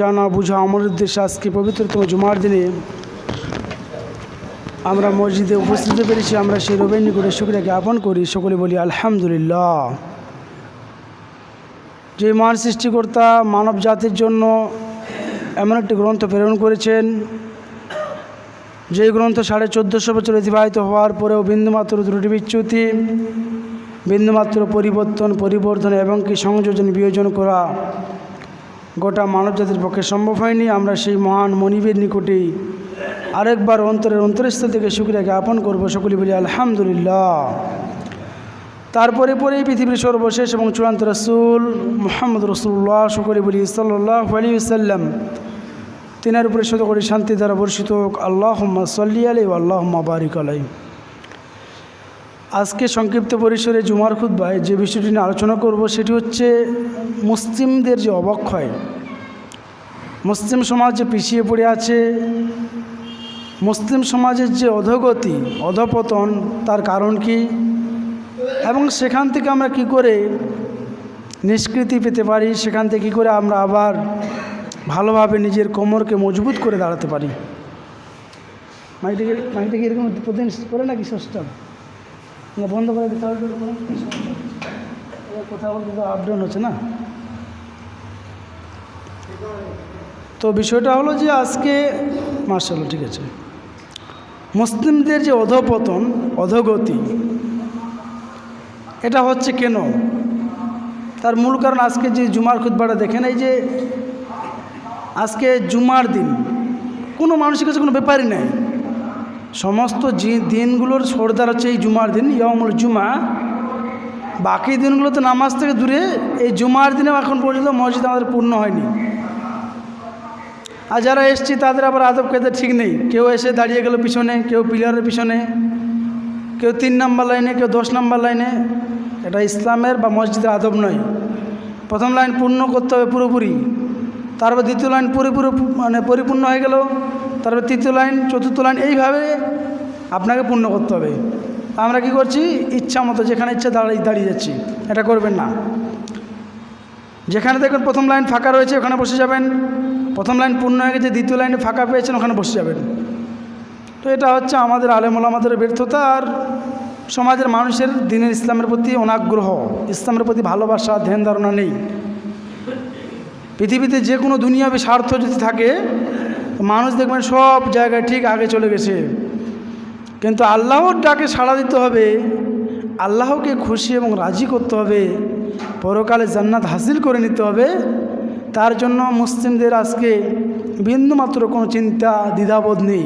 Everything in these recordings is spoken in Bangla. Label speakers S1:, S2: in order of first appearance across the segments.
S1: জানা বুঝা আমার উদ্দেশ্যে আজকে পবিত্রতম জুমার দিনে আমরা মসজিদে উপস্থিত পেরেছি আমরা সেই রবের নিকটে শুক্রিয়া জ্ঞাপন করি। সকলে বলি আলহামদুলিল্লাহ। যে মহান সৃষ্টিকর্তা মানব জাতির জন্য এমন একটি গ্রন্থ প্রেরণ করেছেন যে গ্রন্থ সাড়ে চোদ্দোশো বছর অতিবাহিত হওয়ার পরেও বিন্দুমাত্র ত্রুটি বিচ্যুতি বিন্দুমাত্র পরিবর্তন পরিবর্তন এবং কি সংযোজন বিয়োজন করা গোটা মানবজাতির পক্ষে সম্ভব হয়নি। আমরা সেই মহান মনিবের নিকটেই আরেকবার অন্তরের অন্তরস্থল থেকে শুক্রিয়া জ্ঞাপন করব। সকলে বলি, আলহামদুলিল্লাহ। তারপরে পরেই পৃথিবীর সর্বশেষ এবং চূড়ান্ত রসুল মোহাম্মদ রসুল্লাহ সকলে বলি সাল্লাহ আলী সাল্লাম তিনার উপরে শত করে শান্তি দ্বারা বর্ষিত হোক। আল্লাহ সাল্লি আলাই আল্লাহ বারিক আলাই আজকে সংক্ষিপ্ত পরিসরে জুমার খুদ্বায় যে বিষয়টি নিয়ে আলোচনা করব সেটি হচ্ছে মুসলিমদের যে অবক্ষয়। মুসলিম সমাজ যে পিছিয়ে পড়ে আছে, মুসলিম সমাজের যে অধগতি, অধপতন, তার কারণ কি? এবং সেখান থেকে আমরা কি করে নিষ্কৃতি পেতে পারি? সেখান থেকে কী করে আমরা আবার ভালোভাবে নিজের কোমরকে মজবুত করে দাঁড়াতে পারি? মাইটাকে মাইটাকে এরকম প্রতিদিন করে নাকি না বন্ধ করে দিতে হবে কোথাও তো আপ ডাউন হচ্ছে না? তো বিষয়টা হলো যে আজকে মার্শাল ঠিক আছে। মুসলিমদের যে অধপতন, অধগতি, এটা হচ্ছে কেন? তার মূল কারণ আজকে যে জুমার খুদ্বাটা দেখেন, এই যে আজকে জুমার দিন, কোনো মানুষের কাছে কোনো ব্যাপারই নেই। সমস্ত দিনগুলোর সর্দার হচ্ছে এই জুমার দিন ইয়মুল জুমা। বাকি দিনগুলোতে নামাজ থেকে দূরে, এই জুমার দিনেও এখন পর্যন্ত মসজিদ আমাদের পূর্ণ হয়নি। আর যারা এসছি, তাদের আবার আদব কেদের ঠিক নেই। কেউ এসে দাঁড়িয়ে গেল পিছনে, কেউ পিলারের পিছনে, কেউ তিন নাম্বার লাইনে, কেউ দশ নাম্বার লাইনে। এটা ইসলামের বা মসজিদের আদব নয়। প্রথম লাইন পূর্ণ করতে হবে পুরোপুরি। তারপর দ্বিতীয় লাইন পুরোপুরি মানে পরিপূর্ণ হয়ে গেল। তারপর তৃতীয় লাইন, চতুর্থ লাইন, এইভাবে আপনাকে পূর্ণ করতে হবে। আমরা কি করছি? ইচ্ছা মতো যেখানে ইচ্ছা দাঁড়িয়ে দাঁড়িয়ে যাচ্ছি। এটা করবেন না। যেখানে দেখবেন প্রথম লাইন ফাঁকা রয়েছে, ওখানে বসে যাবেন। প্রথম লাইন পূর্ণ হয়ে গেছে, দ্বিতীয় লাইনে ফাঁকা পেয়েছেন, ওখানে বসে যাবেন। তো এটা হচ্ছে আমাদের আলেমুল আমাদের ব্যর্থতা আর সমাজের মানুষের দিনের ইসলামের প্রতি অনাগ্রহ। ইসলামের প্রতি ভালোবাসা, ধ্যান ধারণা নেই। পৃথিবীতে যে কোনো দুনিয়াবী স্বার্থ যদি থাকে মানুষ দেখবেন সব জায়গায় ঠিক আগে চলে গেছে। কিন্তু আল্লাহর ডাকে সাড়া দিতে হবে, আল্লাহকে খুশি এবং রাজি করতে হবে, পরকালে জান্নাত হাসিল করে নিতে হবে। তার জন্য মুসলিমদের আজকে বিন্দুমাত্র কোনো চিন্তা, দ্বিধাবোধ নেই।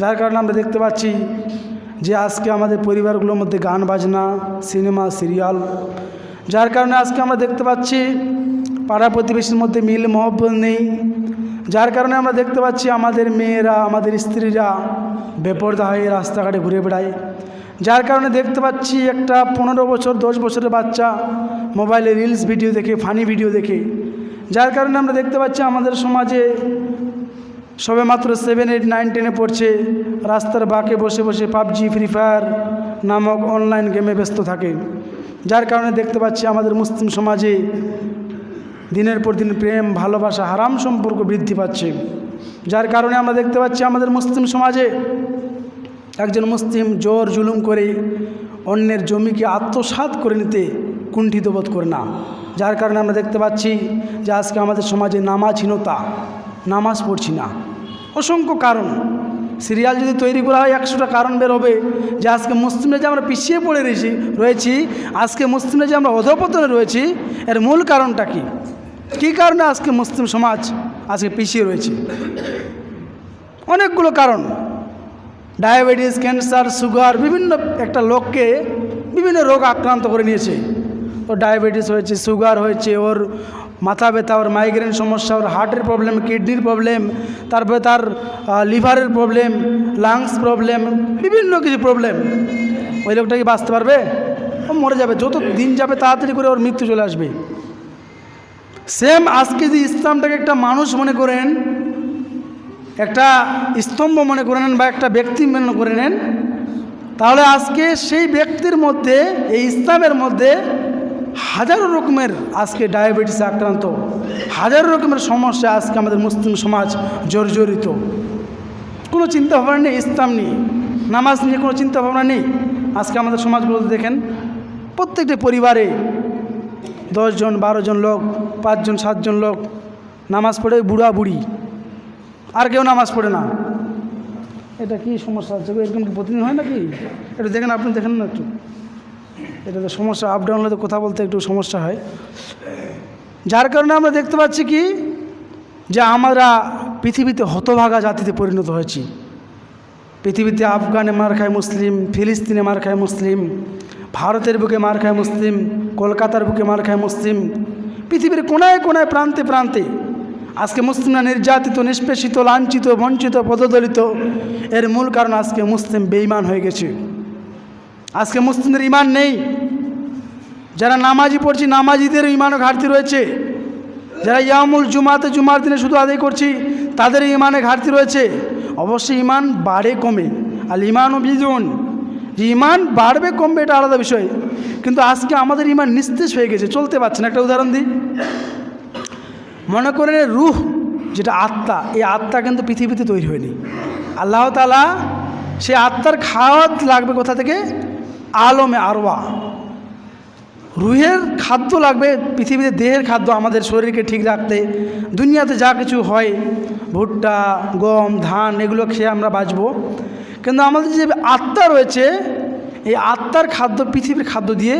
S1: যার কারণে আমরা দেখতে পাচ্ছি যে আজকে আমাদের পরিবারগুলোর মধ্যে গান বাজনা, সিনেমা, সিরিয়াল, যার কারণে আজকে আমরা দেখতে পাচ্ছি পাড়া প্রতিবেশীর মধ্যে মিল, মহব্বত নেই। যার কারণে আমরা দেখতে পাচ্ছি আমাদের মেয়েরা, আমাদের স্ত্রীরা বেপরদা হয়ে রাস্তাঘাটে ঘুরে বেড়ায়। যার কারণে দেখতে পাচ্ছি একটা পনেরো বছর, দশ বছরের বাচ্চা মোবাইলে রিলস ভিডিও দেখে, ফানি ভিডিও দেখে। যার কারণে আমরা দেখতে পাচ্ছি আমাদের সমাজে সবে মাত্র সেভেন এইট নাইন টেনে পড়ছে, রাস্তার বাঁকে বসে বসে পাবজি ফ্রি ফায়ার নামক অনলাইন গেমে ব্যস্ত থাকে। যার কারণে দেখতে পাচ্ছি আমাদের মুসলিম সমাজে দিনের পর দিন প্রেম, ভালোবাসা, হারাম সম্পর্ক বৃদ্ধি পাচ্ছে। যার কারণে আমরা দেখতে পাচ্ছি আমাদের মুসলিম সমাজে একজন মুসলিম জোর জুলুম করে অন্যের জমিকে আত্মসাৎ করে নিতে কুণ্ঠিত বোধ করে না। যার কারণে আমরা দেখতে পাচ্ছি যে আজকে আমাদের সমাজে নামাজহীনতা, নামাজ পড়ছি না। অসংখ্য কারণ। সিরিয়াল যদি তৈরি করা হয়, একশোটা কারণ বের হবে যে আজকে মুসলিমরা যে আমরা পিছিয়ে পড়ে রয়েছি রয়েছি, আজকে মুসলিমরা যে আমরা অধপতনে রয়েছি, এর মূল কারণটা কি? কী কারণে আজকে মুসলিম সমাজ আজকে পিছিয়ে রয়েছে? অনেকগুলো কারণ। ডায়াবেটিস, ক্যান্সার, সুগার, বিভিন্ন একটা লোককে বিভিন্ন রোগ আক্রান্ত করে নিয়েছে। ওর ডায়াবেটিস হয়েছে, সুগার হয়েছে, ওর মাথা ব্যথা, ওর মাইগ্রেন সমস্যা, ওর হার্টের প্রবলেম কিডনির প্রবলেম তারপরে তার লিভারের প্রবলেম লাংস প্রবলেম বিভিন্ন কিছু প্রবলেম ওই লোকটা কি বাঁচতে পারবে? ও মরে যাবে যত দিন যাবে তাড়াতাড়ি করে ওর মৃত্যু চলে আসবে। সেম আজকে যে ইসলামটাকে একটা মানুষ মনে করেন, একটা স্তম্ভ মনে করে নেন বা একটা ব্যক্তি মনে করে নেন, তাহলে আজকে সেই ব্যক্তির মধ্যে, এই ইসলামের মধ্যে হাজারো রকমের আজকে ডায়াবেটিসে আক্রান্ত, হাজারো রকমের সমস্যা আজকে আমাদের মুসলিম সমাজ জর্জরিত। কোনো চিন্তা ভাবনা নেই ইসলাম নিয়ে, নামাজ নিয়ে কোনো চিন্তা ভাবনা নেই। আজকে আমাদের সমাজগুলোতে দেখেন, প্রত্যেকটি পরিবারে দশজন, বারো জন লোক পাঁচজন, সাতজন লোক, নামাজ পড়ে বুড়া বুড়ি। আর কেউ নামাজ পড়ে না। এটা কি সমস্যা? হচ্ছে গো? এরকম কি প্রতিদিন হয় নাকি? এটা দেখেন, আপনি দেখেন না একটু। এটা তো সমস্যা আপ ডাউন তো কথা বলতে একটু সমস্যা হয়। যার কারণে আমরা দেখতে পাচ্ছি কি? যে আমরা পৃথিবীতে হতভাগা জাতিতে পরিণত হয়েছি। পৃথিবীতে আফগানে মার খায় মুসলিম, ফিলিস্তিনে মার খায় মুসলিম, ভারতের বুকে মার খায় মুসলিম, কলকাতার বুকে মার খায় মুসলিম পৃথিবীর কোনায় কোনায় প্রান্তে প্রান্তে। আজকে মুসলিমরা নির্যাতিত, নিষ্পেষিত, লাঞ্ছিত, বঞ্চিত, পদদলিত। এর মূল কারণ আজকে মুসলিম বেইমান হয়ে গেছে। আজকে মুসলিমদের ইমান নেই। যারা নামাজি পড়ছি, নামাজিদের ইমানও ঘাটতি রয়েছে। যারা ইয়ামুল জুমাতে জুমার দিনে শুধু আদায় করছি তাদের ইমানে ঘাটতি রয়েছে। অবশ্যই ইমান বাড়ে কমে। আর ইমানও বিজন যে ইমান বাড়বে, কমবে এটা আলাদা বিষয়। কিন্তু আজকে আমাদের ইমান নিস্তেজ হয়ে গেছে, চলতে পারছে না। একটা উদাহরণ দিই। মনে করেন রুহ, যেটা আত্মা, এই আত্মা কিন্তু পৃথিবীতে তৈরি হয়নি। আল্লাহ তালা সে আত্মার খাওয়াত লাগবে কোথা থেকে? আলমে আরওয়া। রুহের খাদ্য লাগবে, পৃথিবীতে দেহের খাদ্য আমাদের শরীরকে ঠিক রাখতে। দুনিয়াতে যা কিছু হয়, ভুট্টা, গম, ধান, এগুলো খেয়ে আমরা বাঁচব। কিন্তু আমাদের যে আত্মা রয়েছে এই আত্মার খাদ্য, পৃথিবীর খাদ্য দিয়ে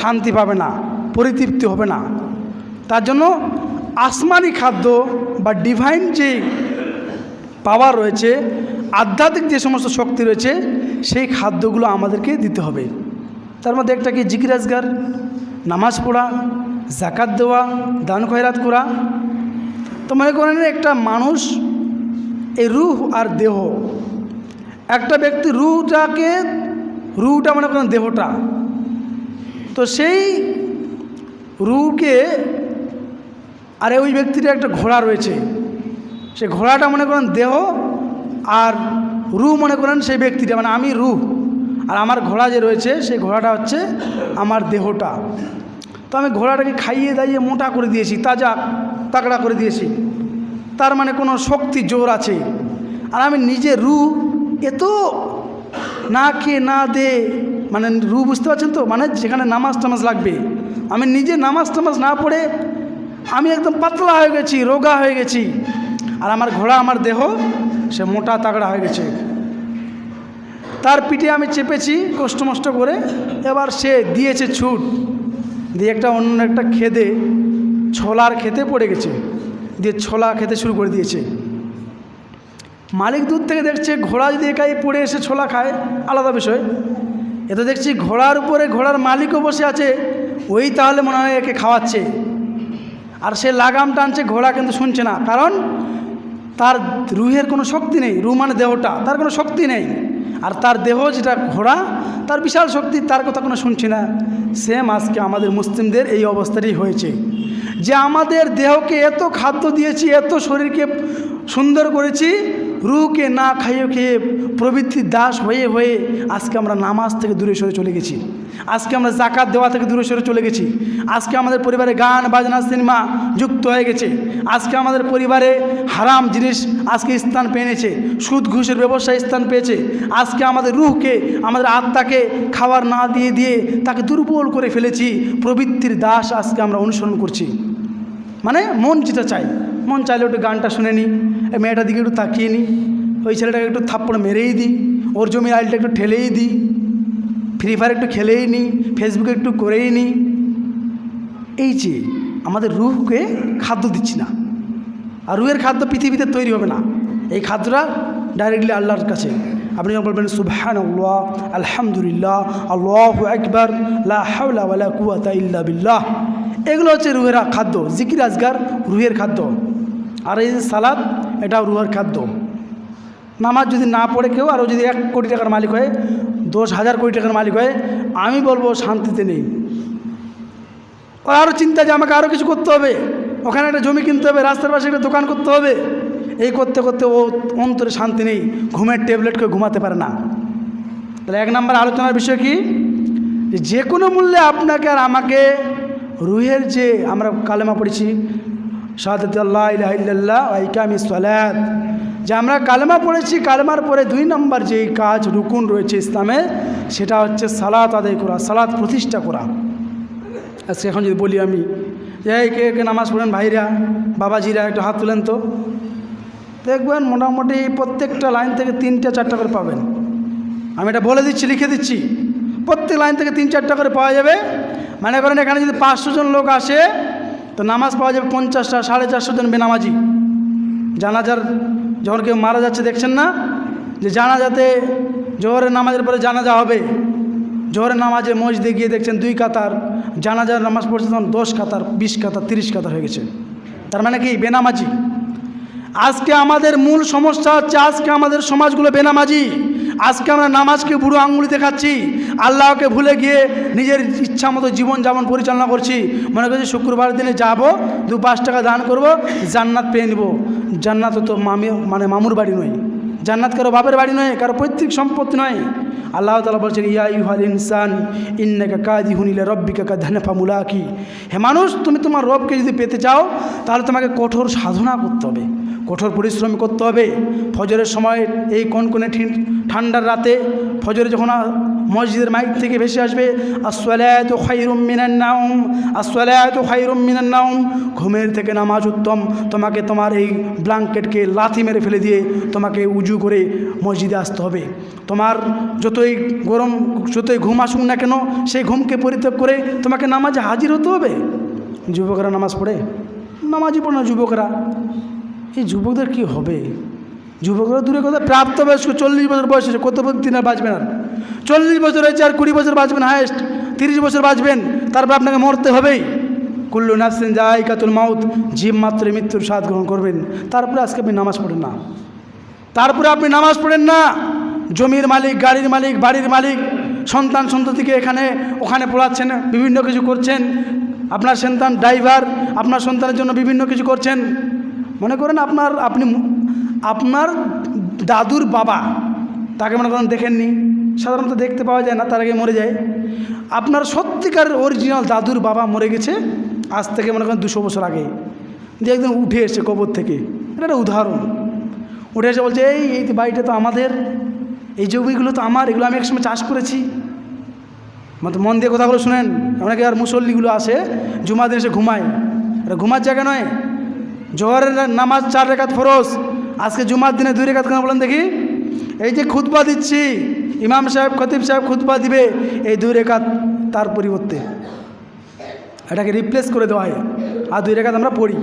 S1: শান্তি পাবে না, পরিতৃপ্তি হবে না। তার জন্য আসমানি খাদ্য বা ডিভাইন যে পাওয়ার রয়েছে, আধ্যাত্মিক যে সমস্ত শক্তি রয়েছে, সেই খাদ্যগুলো আমাদেরকে দিতে হবে। তার মধ্যে একটা কি? জিকিরাজগার নামাজ পড়া, জাকাত দেওয়া, দান খয়রাত করা। তো মনে করেন একটা মানুষ, এই রুহ আর দেহ, একটা ব্যক্তি রুটাকে রুটা মনে করেন দেহটা। তো সেই রুকে আর ওই ব্যক্তিটা একটা ঘোড়া রয়েছে। সে ঘোড়াটা মনে করেন দেহ আর রু মনে করেন সেই ব্যক্তিটা মানে আমি রু আর আমার ঘোড়া যে রয়েছে, সেই ঘোড়াটা হচ্ছে আমার দেহটা। তো আমি ঘোড়াটাকে খাইয়ে দাইয়ে মোটা করে দিয়েছি, তাজা তাকড়া করে দিয়েছি। তার মানে কোনো শক্তি, জোর আছে। আর আমি নিজে রু এত না খেয়ে না দে মানে রু বুঝতে পারছেন তো? মানে যেখানে নামাজ টামাজ লাগবে। আমি নিজে নামাজ টামাজ না পড়ে আমি একদম পাতলা হয়ে গেছি, রোগা হয়ে গেছি। আর আমার ঘোড়া, আমার দেহ, সে মোটা তাগড়া হয়ে গেছে। তার পিঠে আমি চেপেছি কষ্ট মষ্ট করে। এবার সে দিয়েছে ছুট। দিয়ে একটা অন্য একটা খেদে ছোলার খেতে পড়ে গেছে। দিয়ে ছোলা খেতে শুরু করে দিয়েছে। মালিক দূর থেকে দেখছে, ঘোড়া যদি একাই পড়ে এসে ছোলা খায়, আলাদা বিষয়। এ তো দেখছি ঘোড়ার উপরে ঘোড়ার মালিকও বসে আছে, ওই তাহলে মনে হয় একে খাওয়াচ্ছে। আর সে লাগাম টানছে, ঘোড়া কিন্তু শুনছে না। কারণ তার রুহের কোনো শক্তি নেই, রু মানে দেহটা, তার কোনো শক্তি নেই। আর তার দেহ যেটা ঘোড়া, তার বিশাল শক্তি, তার কথা কোনো শুনছি না। সেম আজকে আমাদের মুসলিমদের এই অবস্থাটাই হয়েছে। যে আমাদের দেহকে এত খাদ্য দিয়েছি, এত শরীরকে সুন্দর করেছি রুকে না খাইয়ে খেয়ে প্রবৃত্তির দাস হয়ে হয়ে আজকে আমরা নামাজ থেকে দূরে সরে চলে গেছি। আজকে আমরা জাকাত দেওয়া থেকে দূরে সরে চলে গেছি। আজকে আমাদের পরিবারে গান, বাজনা, সিনেমা যুক্ত হয়ে গেছে। আজকে আমাদের পরিবারে হারাম জিনিস আজকে স্থান পেয়েছে সুদ, ঘুষের ব্যবসায় স্থান পেয়েছে। আজকে আমাদের রুহকে, আমাদের আত্মাকে খাবার না দিয়ে দিয়ে তাকে দুর্বল করে ফেলেছি। প্রবৃত্তির দাস আজকে আমরা অনুসরণ করছি। মানে মন যেটা চাই, মন চাইলে একটু গানটা শুনে নিই মেয়েটার দিকে একটু তাকিয়ে নিই ওই ছেলেটাকে একটু থাপ্পড় মেরেই দিই। ওর জমির আইলটা একটু ঠেলেই দিই। ফ্রি ফায়ার একটু খেলেই নিই ফেসবুকে একটু করেই নিই এই যে, আমাদের রুহকে খাদ্য দিচ্ছি না। আর রুহের খাদ্য পৃথিবীতে তৈরি হবে না। এই খাদ্যটা ডাইরেক্টলি আল্লাহর কাছে। আপনি যখন বলবেন সুবহান আল্লাহ আলহামদুলিল্লাহ আল্লাহ একবার ইল্লা বিল্লাহ। এগুলো হচ্ছে রুহের খাদ্য, জিকির আজগার রুহের খাদ্য। আর এই সালাদ এটাও রুহের খাদ্য। নামাজ যদি না পড়ে কেউ, আরও যদি এক কোটি টাকার মালিক হয়, দশ হাজার কোটি টাকার মালিক হয়, আমি বলব শান্তিতে নেই। ওর আরও চিন্তা যে আমাকে আরও কিছু করতে হবে। ওখানে একটা জমি কিনতে হবে, রাস্তার পাশে একটা দোকান করতে হবে। এই করতে করতে ও অন্তরে শান্তি নেই, ঘুমের ট্যাবলেটকে ঘুমাতে পারে না। তাহলে এক নম্বর আলোচনার বিষয় কি? যে কোনো মূল্যে আপনাকে আর আমাকে রুহের যে আমরা কালেমা পড়েছি সালাত। যে আমরা কালেমা পড়েছি, কালেমার পরে দুই নম্বর যেই কাজ, রুকুন রয়েছে ইসলামে, সেটা হচ্ছে সালাত আদায় করা, সালাত প্রতিষ্ঠা করা। আজকে এখন যদি বলি আমি, যে কে কে নামাজ পড়েন ভাইরা, বাবাজিরা, একটু হাত তুলেন তো। দেখবেন মোটামুটি প্রত্যেকটা লাইন থেকে তিনটা, চারটা করে পাবেন। আমি এটা বলে দিচ্ছি, লিখে দিচ্ছি। প্রত্যেক লাইন থেকে তিন, চারটা করে পাওয়া যাবে। মনে করেন এখানে যদি পাঁচশো জন লোক আসে তো নামাজ পাওয়া যাবে পঞ্চাশটা, সাড়ে চারশো জন বেনামাজি। জানাজার যখন কেউ মারা যাচ্ছে, দেখছেন না? যে জানাজাতে জোহরের নামাজের পরে জানাজা হবে। জোহরের নামাজে মসজিদে গিয়ে দেখছেন দুই কাতার, জানাজার নামাজ পড়ছে তখন দশ কাতার, বিশ কাতার, তিরিশ কাতার হয়ে গেছে। তার মানে কি? বেনামাজি। আজকে আমাদের মূল সমস্যা হচ্ছে, আজকে আমাদের সমাজগুলো বেনামাজি। আজকে আমরা নামাজকে বুড়ো আঙ্গুলি দেখাচ্ছি। আল্লাহকে ভুলে গিয়ে নিজের ইচ্ছা মতো জীবন যাপন পরিচালনা করছি। মনে করছি শুক্রবার দিনে যাব, দু পাঁচ টাকা দান করব, জান্নাত পেয়ে নেব। জান্নাত তো মামি মানে মামুর বাড়ি নয়। জান্নাত কারও বাপের বাড়ি নয়, কারও পৈতৃক সম্পত্তি নয়। আল্লাহ তালা বলছেন, ইয়া ইউহাল ইনসান, ইন্নাকা কাদি হুনিলে রব্বিকা কা ধানেফা মুলাকি। হে মানুষ, তুমি তোমার রবকে যদি পেতে চাও, তাহলে তোমাকে কঠোর সাধনা করতে হবে। কঠোর পরিশ্রম করতে হবে। ফজরের সময় এই কনকনে ঠিন- ঠান্ডার রাতে ফজরে যখন মসজিদের মাইক থেকে ভেসে আসবে, আসসালাতু খাইরুম মিনান নাউম আসসালাতু খাইরুম মিনান নাউম ঘুমের থেকে নামাজ উত্তম। তোমাকে তোমার এই ব্ল্যাঙ্কেটকে লাথি মেরে ফেলে দিয়ে তোমাকে উজু করে মসজিদে আসতে হবে। তোমার যতই গরম, যতই ঘুম আসুক না কেন, সেই ঘুমকে পরিত্যাগ করে তোমাকে নামাজে হাজির হতে হবে। যুবকরা নামাজ পড়ে? নামাজই পড়ে না যুবকরা। এই যুবকদের কি হবে? যুবকরা দূরে কথা, প্রাপ্তবয়স্ক চল্লিশ বছর বয়স কত দিন আর বাঁচবেন আর চল্লিশ বছর হয়েছে আর কুড়ি বছর বাঁচবেন হায়েস্ট তিরিশ বছর বাঁচবেন, তারপর আপনাকে মরতে হবেই। কুল্লু নাসিন যাই কাতুল মাউত জীব মাত্র মৃত্যুর স্বাদ গ্রহণ করবেন। তারপরে আজকে আপনি নামাজ পড়েন না। তারপরে আপনি নামাজ পড়েন না। জমির মালিক, গাড়ির মালিক, বাড়ির মালিক, সন্তান সন্ততিকে এখানে, ওখানে পড়াচ্ছেন, বিভিন্ন কিছু করছেন। আপনার সন্তান ড্রাইভার আপনার সন্তানের জন্য বিভিন্ন কিছু করছেন। মনে করেন আপনার আপনি আপনার দাদুর বাবা, তাকে মনে করেন দেখেননি, সাধারণত দেখতে পাওয়া যায় না, তার আগে মরে যায়। আপনার সত্যিকার অরিজিনাল দাদুর বাবা মরে গেছে, আজ থেকে মনে করেন দুশো বছর আগে। যে একদম উঠে এসে কবর থেকে, এটা একটা উদাহরণ। উঠে এসে বলছে, এই এই বাড়িটা তো আমাদের, এই জমিগুলো তো আমার, এগুলো আমি একসময় চাষ করেছি। মতো মন দিয়ে কথাগুলো শুনেন, অনেকে আর মুসল্লিগুলো আসে জুমা দিন এসে ঘুমায়। এটা ঘুমার জায়গা নয় জোহরের নামাজ চার রেখাত ফরজ, আজকে জুমার দিনে দুই রেখাত কেন বলেন দেখি? এই যে খুতবা দিচ্ছি, ইমাম সাহেব, খতিব সাহেব খুতবা দিবে, এই দুই রেখাত তার পরিবর্তে। এটাকে রিপ্লেস করে দেওয়া হয়। আর দুই রেখাত আমরা পড়ি।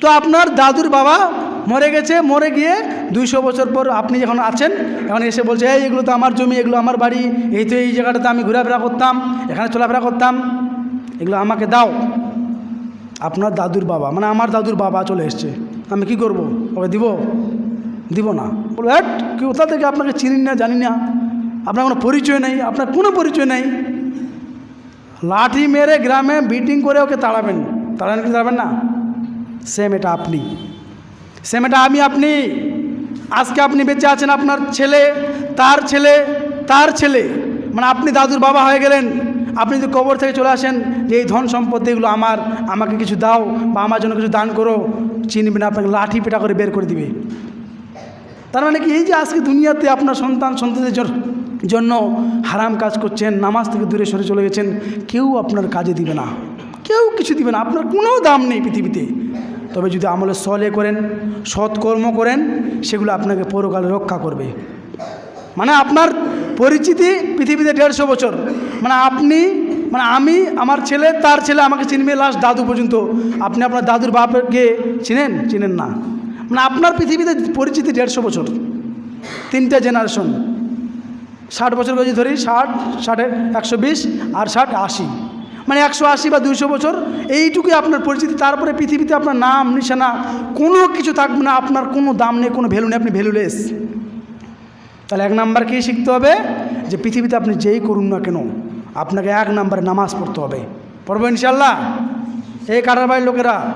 S1: তো আপনার দাদুর বাবা মরে গেছে, মরে গিয়ে দুইশো বছর পর আপনি যখন আছেন, এখন এসে বলছে, এই, এগুলো তো আমার জমি, এগুলো আমার বাড়ি, এই তো এই জায়গাটাতে আমি ঘোরাফেরা করতাম, এখানে চলাফেরা করতাম, এগুলো আমাকে দাও। আপনার দাদুর বাবা মানে আমার দাদুর বাবা চলে এসছে। আমি কি করব? ওকে দিব? দিব না। বলব, হ্যাট, কি কোথা থেকে আপনাকে চিনি না, জানি না। আপনার কোনো পরিচয় নেই, আপনার কোনো পরিচয় নেই। লাঠি মেরে গ্রামে বিটিং করে ওকে তাড়াবেন। তাড়াবেন কি তাড়াবেন না? সেম এটা আপনি। সেম এটা আমি আপনি। আজকে আপনি বেঁচে আছেন আপনার ছেলে, তার ছেলে তার ছেলে। মানে আপনি দাদুর বাবা হয়ে গেলেন। আপনি যদি কবর থেকে চলে আসেন যে এই ধন সম্পত্তি এগুলো আমার, আমাকে কিছু দাও বা আমার জন্য কিছু দান করো চিনবে না আপনাকে লাঠি পেটা করে বের করে দিবে। তার মানে কি? এই যে আজকে দুনিয়াতে আপনার সন্তান, সন্ততিদের জন- জন্য হারাম কাজ করছেন, নামাজ থেকে দূরে সরে চলে গেছেন, কেউ আপনার কাজে দিবে না। কেউ কিছু দিবে না। আপনার কোনো দাম নেই পৃথিবীতে। তবে যদি আমলে সলে করেন, সৎকর্ম করেন, সেগুলো আপনাকে পরকালে রক্ষা করবে। মানে আপনার পরিচিতি পৃথিবীতে দেড়শো বছর। মানে আপনি মানে আমি, আমার ছেলে, তার ছেলে আমাকে চিনবে লাস্ট দাদু পর্যন্ত। আপনি আপনার দাদুর বাপকে চিনেন? চিনেন না। মানে আপনার পৃথিবীতে পরিচিতি দেড়শো বছর। তিনটা জেনারেশন ষাট বছর যদি ধরি, ষাট, ষাটে একশো বিশ আর ষাট আশি। মানে একশো আশি বা দুইশো বছর, এইটুকুই আপনার পরিচিতি। তারপরে পৃথিবীতে আপনার নাম, নিশানা, কোনো কিছু থাকবে না। আপনার কোনো দাম নেই, কোনো ভ্যালু নেই, আপনি ভ্যালুলেস তাহলে এক নাম্বার কী শিখতে হবে? যে পৃথিবীতে আপনি যেই করুন না কেন, আপনাকে এক নাম্বারে নামাজ পড়তে হবে। পড়ব ইনশাল্লাহ এই কাটার ভাই লোকেরা।